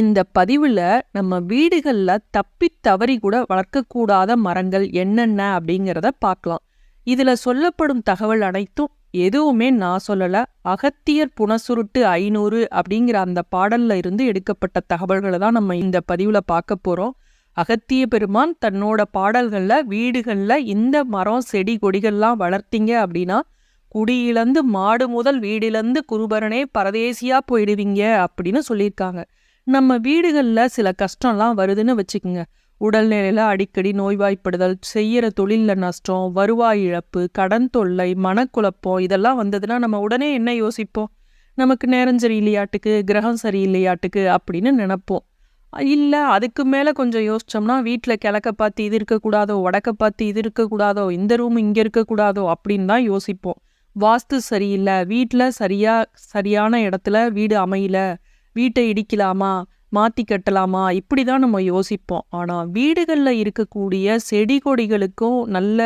இந்த பதிவுல நம்ம வீடுகள்ல தப்பி தவறி கூட வளர்க்கக்கூடாத மரங்கள் என்னென்ன அப்படிங்கிறத பார்க்கலாம். இதுல சொல்லப்படும் தகவல் அனைத்தும் எதுவுமே நான் சொல்லல. அகத்தியர் புனசுருட்டு ஐநூறு அப்படிங்கிற அந்த பாடல்ல இருந்து எடுக்கப்பட்ட தகவல்களை தான் நம்ம இந்த பதிவுல பார்க்க போறோம். அகத்திய பெருமான் தன்னோட பாடல்கள்ல வீடுகள்ல இந்த மரம் செடி கொடிகள்லாம் வளர்த்தீங்க அப்படின்னா குடியிலேருந்து மாடு முதல் வீடிலேருந்து குருபரனே பரதேசியா போயிடுவீங்க அப்படின்னு சொல்லியிருக்காங்க. நம்ம வீடுகளில் சில கஷ்டம்லாம் வருதுன்னு வச்சுக்கோங்க. உடல்நிலையில் அடிக்கடி நோய்வாய்ப்படுதல் செய்கிற தொழிலில் நஷ்டம் வருவாய் இழப்பு கடன் தொல்லை மனக்குழப்பம் இதெல்லாம் வந்ததுன்னா நம்ம உடனே என்ன யோசிப்போம்? நமக்கு நேரம் சரியில்லையாட்டுக்கு கிரகம் சரியில்லையாட்டுக்கு அப்படின்னு நினப்போம். இல்லை அதுக்கு மேலே கொஞ்சம் யோசிச்சோம்னா வீட்டில் கிழக்க பார்த்து இது இருக்கக்கூடாதோ வடக்க பார்த்து இது இருக்கக்கூடாதோ இந்த ரூம் இங்கே இருக்கக்கூடாதோ அப்படின்னு தான் யோசிப்போம். வாஸ்து சரியில்லை வீட்டில் சரியா சரியான இடத்துல வீடு அமையல வீட்டை இடிக்கலாமா மாற்றி கட்டலாமா இப்படி தான் நம்ம யோசிப்போம். ஆனால் வீடுகளில் இருக்கக்கூடிய செடி கொடிகளுக்கும் நல்ல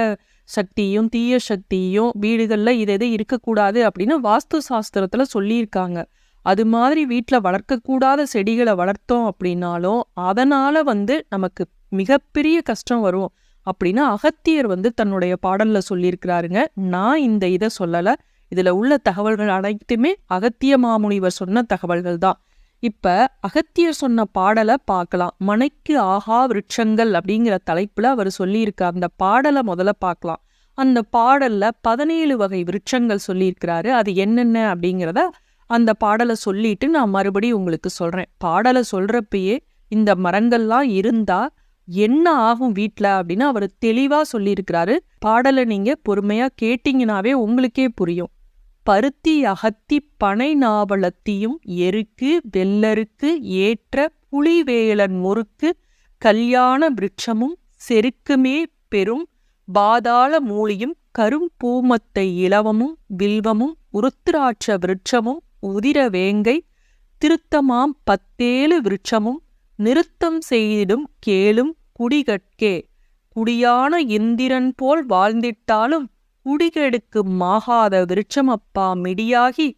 சக்தியும் தீய சக்தியும் வீடுகளில் இது எது இருக்கக்கூடாது அப்படின்னு வாஸ்து சாஸ்திரத்தில் சொல்லியிருக்காங்க. அது மாதிரி வீட்டில் வளர்க்கக்கூடாத செடிகளை வளர்த்தோம் அப்படின்னாலும் அதனால் வந்து நமக்கு மிகப்பெரிய கஷ்டம் வரும் அப்படின்னு அகத்தியர் வந்து தன்னுடைய பாடலில் சொல்லியிருக்கிறாருங்க. நான் இந்த இதை சொல்லலை. இதில் உள்ள தகவல்கள் அனைத்துமே அகத்திய மாமுனிவர் சொன்ன தகவல்கள் தான். இப்ப அகத்தியர் சொன்ன பாடலை பார்க்கலாம். மனைக்கு ஆகா விருட்சங்கள் அப்படிங்கிற தலைப்புல அவர் சொல்லியிருக்க. அந்த பாடலை முதல்ல பார்க்கலாம். அந்த பாடல்ல பதினேழு வகை விருட்சங்கள் சொல்லியிருக்கிறாரு. அது என்னென்ன அப்படிங்கிறத அந்த பாடலை சொல்லிட்டு நான் மறுபடியும் உங்களுக்கு சொல்றேன். பாடலை சொல்றப்பயே இந்த மரங்கள்லாம் இருந்தா என்ன ஆகும் வீட்டில் அப்படின்னு அவர் தெளிவாக சொல்லியிருக்கிறாரு. பாடலை நீங்கள் பொறுமையாக கேட்டிங்கனாவே உங்களுக்கே புரியும். பருத்தி அகத்தி பனை நாவலத்தியும் எருக்கு வெள்ளருக்கு ஏற்ற புலிவேலன் முறுக்கு கல்யாண விருட்சமும் செருக்குமே பெரும் பாதாள மூலியும் கரும்பூமத்தை இலவமும் வில்வமும் உருத்திராட்ச விருட்சமும் உதிர வேங்கை திருத்தமாம் பத்தேழு விருட்சமும் நிறுத்தம் செய்திடும் கேளும் குடிகட்கே. குடியான இந்திரன் போல் வாழ்ந்திட்டாலும் குடிகெடுக்கு மாகாத விருட்சமப்பா மிடியாகி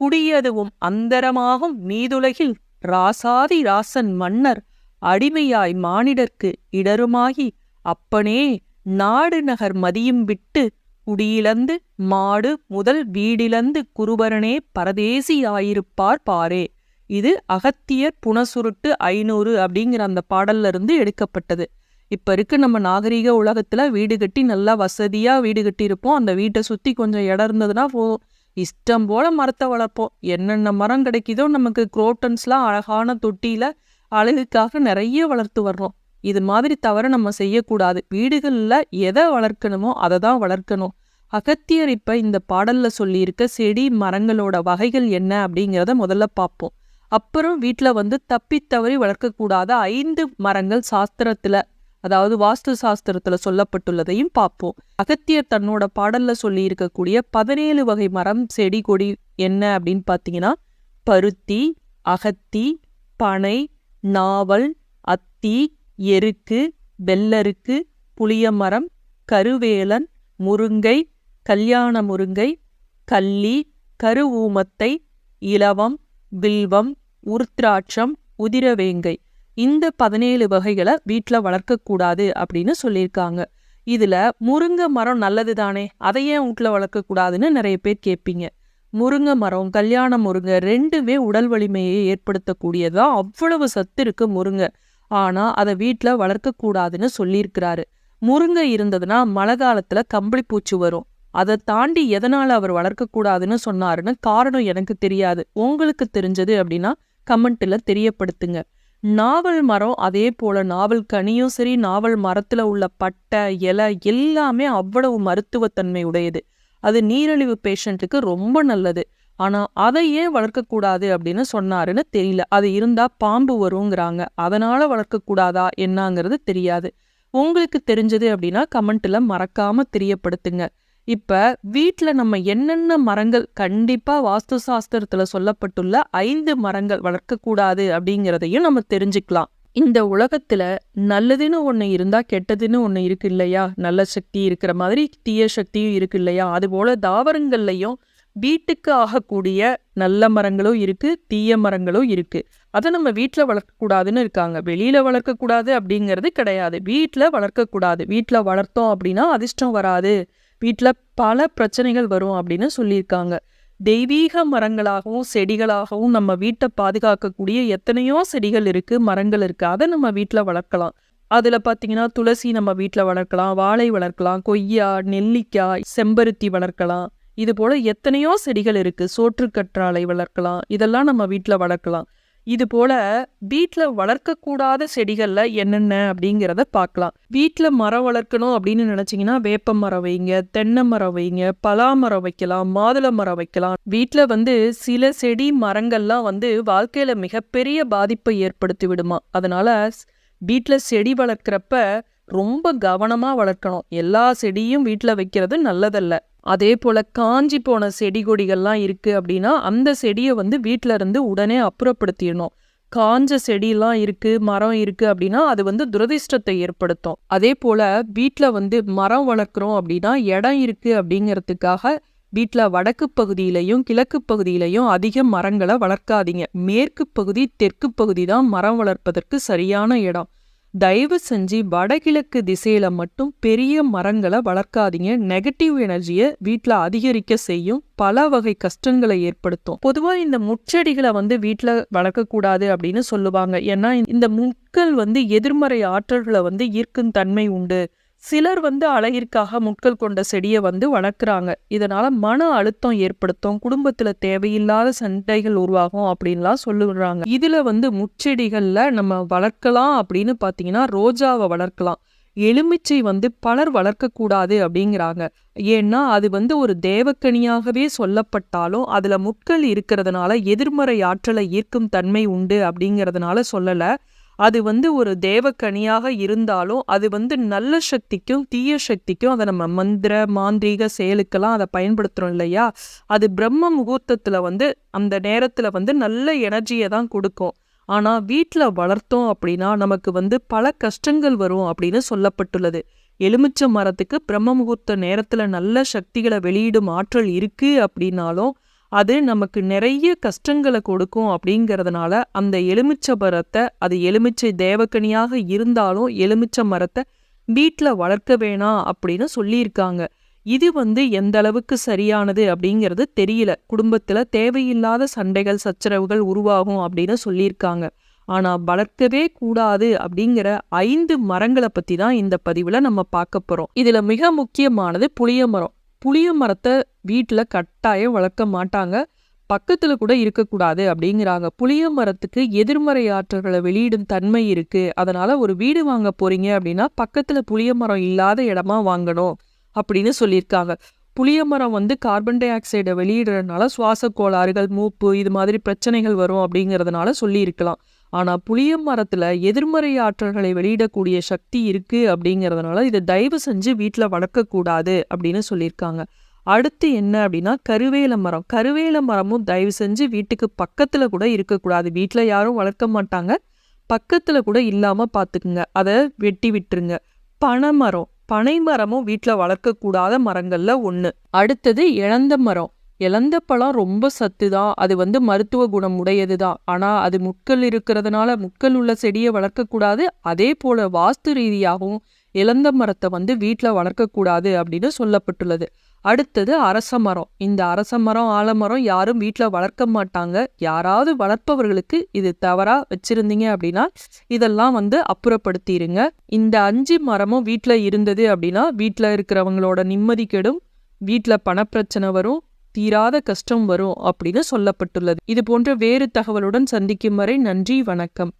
குடியதுவும் அந்தரமாகும் மீதுலகில் ராசாதி ராசன் மன்னர் அடிமையாய் மானிடர்க்கு இடருமாகி அப்பனே நாடு நகர் மதியும் விட்டு குடியிலந்து மாடு முதல் வீடிலந்து குருபரனே பரதேசியாயிருப்பார் பாரே. இது அகத்தியர் புனசுருட்டு ஐநூறு அப்படிங்கிற அந்த பாடல்ல இருந்து எடுக்கப்பட்டது. இப்போ இருக்க நம்ம நாகரீக உலகத்துல வீடு கட்டி நல்லா வசதியா வீடு கட்டியிருப்போம். அந்த வீட்டை சுத்தி கொஞ்சம் இடம் இருந்ததுன்னா போதும். இஷ்டம் போல மரத்தை வளர்ப்போம். என்னென்ன மரம் கிடைக்குதோ நமக்கு குரோட்டன்ஸ்லாம் அழகான தொட்டியில் அழகுக்காக நிறைய வளர்த்து வர்றோம். இது மாதிரி தவிர நம்ம செய்யக்கூடாது. வீடுகளில் எதை வளர்க்கணுமோ அதை தான் வளர்க்கணும். அகத்தியர் இப்ப இந்த பாடல்ல சொல்லியிருக்க செடி மரங்களோட வகைகள் என்ன அப்படிங்கிறத முதல்ல பார்ப்போம். அப்புறம் வீட்டில் வந்து தப்பித்தவறி தவறி வளர்க்கக்கூடாத ஐந்து மரங்கள் சாஸ்திரத்துல. அதாவது வாஸ்து சாஸ்திரத்துல சொல்லப்பட்டுள்ளதையும் பார்ப்போம். அகத்தியர் தன்னோட பாடல்ல சொல்லி இருக்கக்கூடிய பதினேழு வகை மரம் செடி கொடி என்ன அப்படின்னு பார்த்தீங்கன்னா பருத்தி அகத்தி பனை நாவல் அத்தி எருக்கு வெள்ளருக்கு புளியமரம் கருவேலன் முருங்கை கல்யாண முருங்கை கள்ளி கருவூமத்தை இலவம் வில்வம் உருத்ராட்சம் உதிரவேங்கை. இந்த பதினேழு வகைகளை வீட்டில் வளர்க்கக்கூடாது அப்படின்னு சொல்லியிருக்காங்க. இதுல முருங்கை மரம் நல்லது தானே அதை ஏன் வீட்டில் வளர்க்கக்கூடாதுன்னு நிறைய பேர் கேட்பீங்க. முருங்கை மரம் கல்யாண முருங்கை ரெண்டுமே உடல் வலிமையை ஏற்படுத்தக்கூடியதா? அவ்வளவு சத்து இருக்கு முருங்கை. ஆனா அதை வீட்டில் வளர்க்கக்கூடாதுன்னு சொல்லியிருக்கிறாரு. முருங்கை இருந்ததுன்னா மழை காலத்துல கம்பளி பூச்சி வரும். அதை தாண்டி எதனால அவர் வளர்க்கக்கூடாதுன்னு சொன்னாருன்னு காரணம் எனக்கு தெரியாது. உங்களுக்கு தெரிஞ்சது அப்படின்னா கமெண்ட்ல தெரியப்படுத்துங்க. நாவல் மரம் அதே போல நாவல் கனியும் சரி நாவல் மரத்துல உள்ள பட்டை இலை எல்லாமே அவ்வளவு மருத்துவத்தன்மை உடையது. அது நீரிழிவு பேஷண்ட்டுக்கு ரொம்ப நல்லது. ஆனால் அதை ஏன் வளர்க்கக்கூடாது அப்படின்னு சொன்னாருன்னு தெரியல. அது இருந்தால் பாம்பு வருங்கிறாங்க. அதனால் வளர்க்கக்கூடாதா என்னங்கிறது தெரியாது. உங்களுக்கு தெரிஞ்சது அப்படின்னா கமெண்ட்டில் மறக்காம தெரியப்படுத்துங்க. இப்போ வீட்டில் நம்ம என்னென்ன மரங்கள் கண்டிப்பாக வாஸ்து சாஸ்திரத்தில் சொல்லப்பட்டுள்ள ஐந்து மரங்கள் வளர்க்கக்கூடாது அப்படிங்கிறதையும் நம்ம தெரிஞ்சுக்கலாம். இந்த உலகத்தில் நல்லதுன்னு ஒன்று இருந்தால் கெட்டதுன்னு ஒன்று இருக்கு இல்லையா? நல்ல சக்தி இருக்கிற மாதிரி தீய சக்தியும் இருக்கு இல்லையா? அதுபோல் தாவரங்கள்லையும் வீட்டுக்கு ஆகக்கூடிய நல்ல மரங்களும் இருக்குது தீய மரங்களும் இருக்குது அதை நம்ம வீட்டில் வளர்க்கக்கூடாதுன்னு இருக்காங்க. வெளியில் வளர்க்கக்கூடாது அப்படிங்கிறது கிடையாது. வீட்டில் வளர்க்கக்கூடாது. வீட்டில் வளர்த்தோம் அப்படின்னா அதிர்ஷ்டம் வராது. வீட்டில் பல பிரச்சனைகள் வரும் அப்படின்னு சொல்லியிருக்காங்க. தெய்வீக மரங்களாகவும் செடிகளாகவும் நம்ம வீட்டை பாதுகாக்கக்கூடிய எத்தனையோ செடிகள் இருக்கு மரங்கள் இருக்கு. அதை நம்ம வீட்டில் வளர்க்கலாம். அதுல பாத்தீங்கன்னா துளசி நம்ம வீட்டில் வளர்க்கலாம் வாழை வளர்க்கலாம் கொய்யா நெல்லிக்காய் செம்பருத்தி வளர்க்கலாம். இது போல எத்தனையோ செடிகள் இருக்கு. சோற்றுக்கற்றாழை வளர்க்கலாம். இதெல்லாம் நம்ம வீட்டில் வளர்க்கலாம். இது போல வீட்டில் வளர்க்கக்கூடாத செடிகளில் என்னென்ன அப்படிங்கிறத பார்க்கலாம். வீட்டில் மரம் வளர்க்கணும் அப்படின்னு நினச்சிங்கன்னா வேப்ப மரம் வைங்க தென்னை மரம் வைங்க பலா மரம் வைக்கலாம் மாதுளை மரம் வைக்கலாம். வீட்டில் வந்து சில செடி மரங்கள்லாம் வந்து வாழ்க்கையில் மிகப்பெரிய பாதிப்பை ஏற்படுத்தி விடுமா. அதனால் வீட்டில் செடி வளர்க்குறப்ப ரொம்ப கவனமா வளர்க்கணும். எல்லா செடியும் வீட்டில் வைக்கிறது நல்லதல்ல. அதே போல காஞ்சி போன செடி கொடிகள்லாம் இருக்கு அப்படின்னா அந்த செடியை வந்து வீட்டில் இருந்து உடனே அப்புறப்படுத்திடணும். காஞ்ச செடியெல்லாம் இருக்கு மரம் இருக்கு அப்படின்னா அது வந்து துரதிர்ஷ்டத்தை ஏற்படுத்தும். அதே போல வீட்டில் வந்து மரம் வளர்க்குறோம் அப்படின்னா இடம் இருக்கு அப்படிங்கிறதுக்காக வீட்டில் வடக்கு பகுதியிலையும் கிழக்கு பகுதியிலையும் அதிக மரங்களை வளர்க்காதீங்க. மேற்கு பகுதி தெற்கு பகுதி தான் மரம் வளர்ப்பதற்கு சரியான இடம். தயவு செஞ்சு வடகிழக்கு திசையில மட்டும் பெரிய மரங்களை வளர்க்காதீங்க. நெகட்டிவ் எனர்ஜியை வீட்டில் அதிகரிக்க செய்யும் பல வகை கஷ்டங்களை ஏற்படுத்தும். பொதுவாக இந்த முச்செடிகளை வந்து வீட்டில் வளர்க்கக்கூடாது அப்படின்னு சொல்லுவாங்க. ஏன்னா இந்த முட்கள் வந்து எதிர்மறை ஆற்றல்களை வந்து ஈர்க்கும் தன்மை உண்டு. சிலர் வந்து அழகிற்காக முட்கள் கொண்ட செடியை வந்து வளர்க்குறாங்க. இதனால் மன அழுத்தம் ஏற்படுத்தும் குடும்பத்தில் தேவையில்லாத சண்டைகள் உருவாகும் அப்படின்லாம் சொல்லுறாங்க. இதில் வந்து முச்செடிகளில் நம்ம வளர்க்கலாம் அப்படின்னு பார்த்தீங்கன்னா ரோஜாவை வளர்க்கலாம். எலுமிச்சை வந்து பலர் வளர்க்கக்கூடாது அப்படிங்கிறாங்க. ஏன்னா அது வந்து ஒரு தேவக்கனியாகவே சொல்லப்பட்டாலும் அதுல முட்கள் இருக்கிறதுனால எதிர்மறை ஆற்றலை ஈர்க்கும் தன்மை உண்டு அப்படிங்கிறதுனால சொல்லலை. அது வந்து ஒரு தேவக்கனியாக இருந்தாலும் அது வந்து நல்ல சக்திக்கும் தீய சக்திக்கும் அதை நம்ம மந்திர மாந்திரீக செயலுக்கெல்லாம் அதை பயன்படுத்துகிறோம் இல்லையா? அது பிரம்ம முகூர்த்தத்தில் வந்து அந்த நேரத்தில் வந்து நல்ல எனர்ஜியை தான் கொடுக்கும். ஆனால் வீட்டில் வளர்த்தோம் அப்படின்னா நமக்கு வந்து பல கஷ்டங்கள் வரும் அப்படின்னு சொல்லப்பட்டுள்ளது. எலுமிச்சை மரத்துக்கு பிரம்ம முகூர்த்த நேரத்தில் நல்ல சக்திகளை வெளியிடும் ஆற்றல் இருக்குது அப்படின்னாலும் அது நமக்கு நிறைய கஷ்டங்களை கொடுக்கும் அப்படிங்கிறதுனால அந்த எலுமிச்சை மரத்தை அது எலுமிச்சை தேவக்கனியாக இருந்தாலும் எலுமிச்சை மரத்தை வீட்டில் வளர்க்க வேணாம் அப்படின்னு சொல்லியிருக்காங்க. இது வந்து எந்த அளவுக்கு சரியானது அப்படிங்கிறது தெரியல. குடும்பத்தில் தேவையில்லாத சண்டைகள் சச்சரவுகள் உருவாகும் அப்படின்னு சொல்லியிருக்காங்க. ஆனால் வளர்க்கவே கூடாது அப்படிங்கிற ஐந்து மரங்களை பற்றி தான் இந்த பதிவில் நம்ம பார்க்க போகிறோம் இதில் மிக முக்கியமானது புளிய மரம். புளிய மரத்தை வீட்டில் கட்டாயம் வளர்க்க மாட்டாங்க. பக்கத்தில் கூட இருக்கக்கூடாது அப்படிங்கிறாங்க. புளிய மரத்துக்கு எதிர்மறை ஆற்றல்களை வெளியிடும் தன்மை இருக்கு. அதனால ஒரு வீடு வாங்க போறீங்க அப்படின்னா பக்கத்தில் புளிய மரம் இல்லாத இடமா வாங்கணும் அப்படின்னு சொல்லியிருக்காங்க. புளிய மரம் வந்து கார்பன் டை ஆக்சைடை வெளியிடுறதுனால சுவாச கோளாறுகள் மூப்பு இது மாதிரி பிரச்சனைகள் வரும் அப்படிங்கிறதுனால சொல்லியிருக்கலாம். ஆனால் புளிய மரத்தில் எதிர்மறை ஆற்றல்களை வெளியிடக்கூடிய சக்தி இருக்கு அப்படிங்கிறதுனால இதை தயவு செஞ்சு வீட்டில் வளர்க்கக்கூடாது அப்படின்னு சொல்லியிருக்காங்க. அடுத்து என்ன அப்படின்னா கருவேல மரம். கருவேல மரமும் தயவு செஞ்சு வீட்டுக்கு பக்கத்தில் கூட இருக்கக்கூடாது வீட்டில் யாரும் வளர்க்க மாட்டாங்க. பக்கத்தில் கூட இல்லாமல் பார்த்துக்குங்க அதை வெட்டி விட்டுருங்க. பனைமரம் பனை மரமும் வீட்டில் வளர்க்கக்கூடாத மரங்களில் ஒன்று அடுத்தது இழந்த மரம். இழந்த பழம் ரொம்ப சத்து தான் அது வந்து மருத்துவ குணம் உடையது தான் ஆனால் அது முட்கள் இருக்கிறதுனால முட்கள் உள்ள செடியை வளர்க்கக்கூடாது அதே போல வாஸ்து ரீதியாகவும் இழந்த மரத்தை வந்து வீட்டில் வளர்க்கக்கூடாது அப்படின்னு சொல்லப்பட்டுள்ளது. அடுத்தது அரச மரம். இந்த அரச மரம் ஆலமரம் யாரும் வீட்டில் வளர்க்க மாட்டாங்க. யாராவது வளர்ப்பவர்களுக்கு இது தவறாக வச்சுருந்தீங்க அப்படின்னா இதெல்லாம் வந்து அப்புறப்படுத்திடுங்க இந்த அஞ்சு மரமும் வீட்டில் இருந்தது அப்படின்னா வீட்டில் இருக்கிறவங்களோட நிம்மதி கெடும். வீட்டில் பணப்பிரச்சனை வரும். தீராத கஷ்டம் வரும் அப்படின்னு சொல்லப்பட்டுள்ளது. இது போன்ற வேறு தகவலுடன் சந்திக்கும் வரை நன்றி வணக்கம்.